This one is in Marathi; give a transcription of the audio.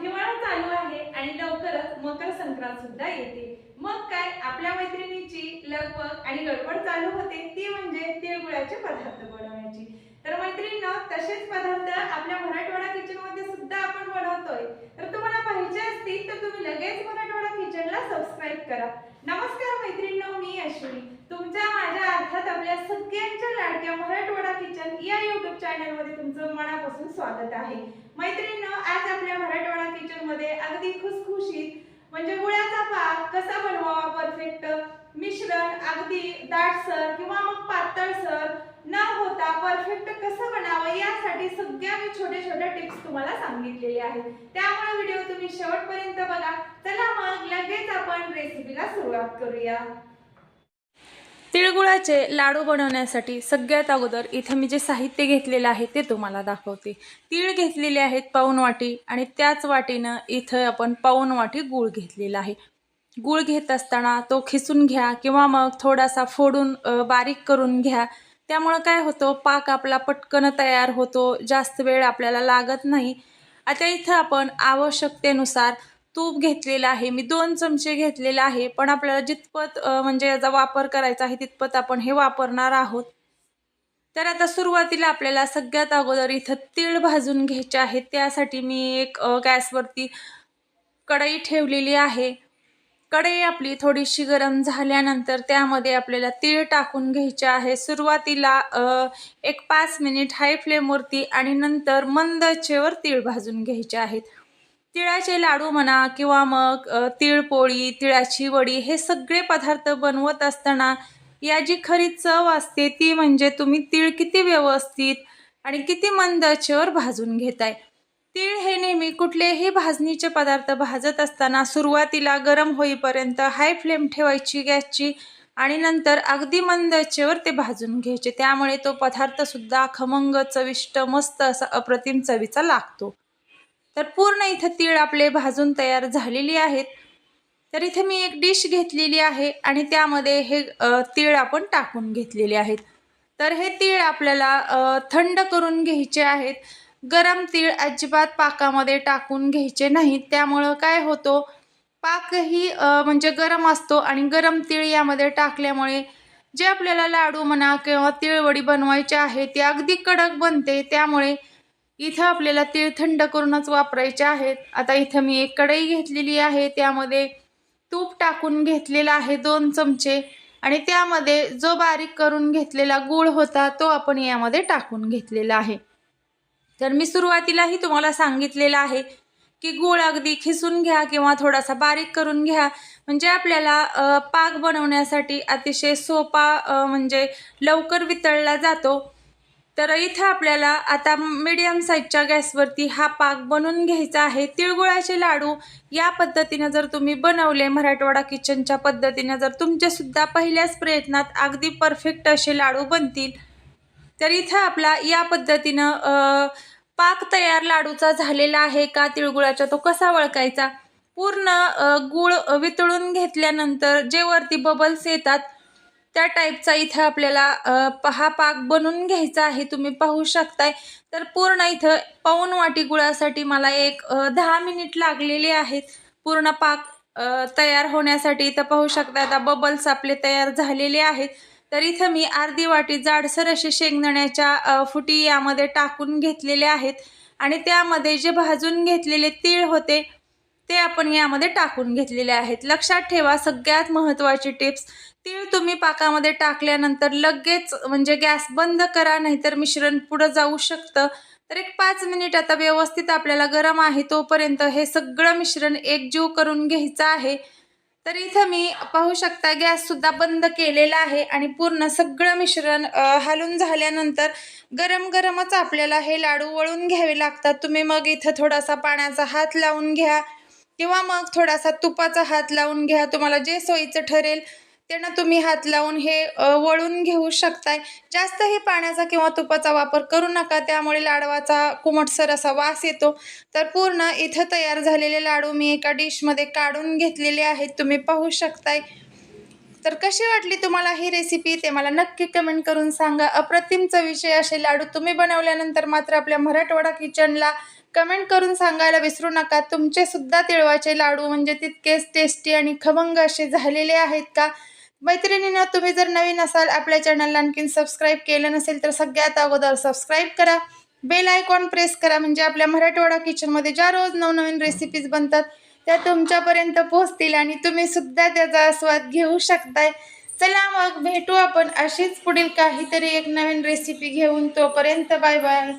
हिवाळा चालू आहे आणि लवकरच मकर संक्रांत सुद्धा येते. मग काय आपल्या मैत्रिणीची लगबग आणि गडबड चालू होते ती म्हणजे तिळगुळाचे पदार्थ बनवण्याची. तर मैत्रिणींनो तसेच पदार्थ आपल्या मराठवाडा किचनमध्ये सुद्धा आपण बनवतोय. तर तुम्हाला पाहिजे असतील तर तुम्ही लगेच मराठवाडा किचनला सबस्क्राईब करा. नमस्कार मैत्रिणींनो मी अश्विनी. तुमच्या माझ्या अर्थात आपल्या सगळ्यांच्या लाडक्या मराठवाडा किचन या युट्यूब चॅनलमध्ये तुमचं मनापासून स्वागत आहे. मैत्रिणींनो आज आपल्या मराठवाडा किचनमध्ये अगदी खुसखुशीत म्हणजे गुळाचा पाक कसा बनवावा परफेक्ट मिश्रण अगदी दाटसर किंवा मग पातळसर न होता परफेक्ट कसं बनावं यासाठी सगळ्या मी छोट्या छोट्या टिप्स तुम्हाला सांगितलेले आहेत. त्यामुळे व्हिडिओ तुम्ही शेवटपर्यंत बघा. चला मग लगेच आपण रेसिपीला सुरुवात करूया. तिळगुळाचे लाडू बनवण्यासाठी सगळ्यात अगोदर इथे मी जे साहित्य घेतलेलं आहे ते तुम्हाला दाखवते. तीळ घेतलेले आहेत पाऊन वाटी आणि त्याच वाटीनं इथं आपण पाऊन वाटी गूळ घेतलेला आहे. गूळ घेत असताना तो खिसून घ्या किंवा मग थोडासा फोडून बारीक करून घ्या. त्यामुळं काय होतं पाक आपला पटकन तयार होतो जास्त वेळ आपल्याला लागत नाही. आता इथं आपण आवश्यकतेनुसार तूप घेतलेलं आहे. मी दोन चमचे घेतलेलं आहे पण आपल्याला जितपत म्हणजे याचा वापर करायचा आहे तितपत आपण हे वापरणार आहोत. तर आता सुरुवातीला आपल्याला सगळ्यात अगोदर इथं तीळ भाजून घ्यायचे आहेत त्यासाठी मी एक गॅसवरती कढई ठेवलेली आहे. कढई आपली थोडीशी गरम झाल्यानंतर त्यामध्ये आपल्याला तीळ टाकून घ्यायचे आहे. सुरुवातीला एक पाच मिनिट हाय फ्लेमवरती आणि नंतर मंदचेवर तीळ भाजून घ्यायचे आहेत. तिळाचे लाडू म्हणा किंवा मग तिळपोळी तिळाची वडी हे सगळे पदार्थ बनवत असताना या जी खरी चव असते ती म्हणजे तुम्ही तीळ किती व्यवस्थित आणि किती मंदचेवर भाजून घेताय. तीळ हे नेहमी कुठलेही भाजणीचे पदार्थ भाजत असताना सुरुवातीला गरम होईपर्यंत हाय फ्लेम ठेवायची गॅसची आणि नंतर अगदी मंदचेवर ते भाजून घ्यायचे. त्यामुळे तो पदार्थसुद्धा खमंग चविष्ट मस्त असा अप्रतिम चवीचा लागतो. तर पूर्ण इथं तीळ आपले भाजून तयार झालेली आहेत. तर इथे मी एक डिश घेतलेली आहे आणि त्यामध्ये हे तीळ आपण टाकून घेतलेले आहेत. तर हे तीळ आपल्याला थंड करून घ्यायचे आहेत. गरम तीळ अजिबात पाकामध्ये टाकून घ्यायचे नाहीत. त्यामुळं काय होतो पाकही म्हणजे गरम असतो आणि गरम तीळ यामध्ये टाकल्यामुळे जे आपल्याला लाडू म्हणा किंवा तिळवडी बनवायचे आहे ते अगदी कडक बनते. त्यामुळे इथं आपल्याला तीळ थंड करूनच वापरायचे आहेत. आता इथं मी एक कढई घेतलेली आहे त्यामध्ये तूप टाकून घेतलेला आहे दोन चमचे आणि त्यामध्ये जो बारीक करून घेतलेला गूळ होता तो आपण यामध्ये टाकून घेतलेला आहे. तर मी सुरुवातीलाही तुम्हाला सांगितलेलं आहे की गूळ अगदी खिसून घ्या किंवा थोडासा बारीक करून घ्या. म्हणजे आपल्याला पाक बनवण्यासाठी अतिशय सोपा म्हणजे लवकर वितळला जातो. तर इथं आपल्याला आता मीडियम साईजच्या गॅसवरती हा पाक बनवून घ्यायचा आहे. तिळगुळाचे लाडू या पद्धतीनं जर तुम्ही बनवले मराठवाडा किचनच्या पद्धतीनं जर तुमचेसुद्धा पहिल्याच प्रयत्नात अगदी परफेक्ट असे लाडू बनतील. तर इथं आपला या पद्धतीनं पाक तयार लाडूचा झालेला आहे का तिळगुळाचा तो कसा वळकायचा पूर्ण गूळ वितळून घेतल्यानंतर जे वरती बबल्स येतात त्या टाईपचा इथं आपल्याला पहा प- हा पाक बनवून घ्यायचा आहे तुम्ही पाहू शकताय. तर पूर्ण इथं पाऊन वाटी गुळासाठी मला एक दहा मिनिट लागलेले आहेत. पूर्ण पाक तयार होण्यासाठी इथं पाहू शकता आता बबल्स आपले तयार झालेले आहेत. तर इथं मी अर्धी वाटी जाडसर असे शेंगदाण्याच्या फुटी यामध्ये टाकून घेतलेले आहेत. आणि त्यामध्ये जे भाजून घेतलेले तीळ होते ते आपण यामध्ये टाकून घेतलेले आहेत. लक्षात ठेवा सगळ्यात महत्त्वाची टिप्स तीळ तुम्ही पाकामध्ये टाकल्यानंतर लगेच म्हणजे गॅस बंद करा नाहीतर मिश्रण पुढं जाऊ शकतं. तर एक पाच मिनिट आता व्यवस्थित आपल्याला गरम आहे तोपर्यंत हे सगळं मिश्रण एकजीव करून घ्यायचं आहे. तर इथं मी पाहू शकता गॅससुद्धा बंद केलेला आहे आणि पूर्ण सगळं मिश्रण हालून हलून झाल्यानंतर गरम गरमच आपल्याला हे लाडू वळून घ्यावे लागतात. तुम्ही मग इथं थोडासा पाण्याचा हात लावून घ्या किंवा मग थोडासा तुपाचा हात लावून घ्या. तुम्हाला जे सोयीचं ठरेल त्यानं तुम्ही हात लावून हे वळून घेऊ शकताय. जास्तही पाण्याचा किंवा तुपाचा वापर करू नका त्यामुळे लाडवाचा कुमटसर असा वास येतो. तर पूर्ण इथं तयार झालेले लाडू मी एका डिशमध्ये काढून घेतलेले आहेत तुम्ही पाहू शकताय. तर कशी वाटली तुम्हाला ही रेसिपी ते मला नक्की कमेंट करून सांगा. अप्रतिम चवीचे असे लाडू तुम्ही बनवल्यानंतर मात्र आपल्या मराठवाडा किचनला कमेंट करून सांगायला विसरू नका. तुमचे सुद्धा तिळवाचे लाडू म्हणजे तितकेच टेस्टी आणि खमंग असे झालेले आहेत का? मैत्रिणींना तुम्ही जर नवीन असाल आपल्या चॅनलला आणखीन सबस्क्राईब केलं नसेल तर सगळ्यात अगोदर सबस्क्राईब करा. बेल आयकॉन प्रेस करा म्हणजे आपल्या मराठवाडा किचनमध्ये ज्या रोज नवनवीन रेसिपीज बनतात त्या तुमच्यापर्यंत पोहोचतील आणि तुम्ही सुद्धा त्याचा आस्वाद घेऊ शकताय. चला मग भेटू आपण अशीच पुढील काहीतरी एक नवीन रेसिपी घेऊन. तोपर्यंत बाय बाय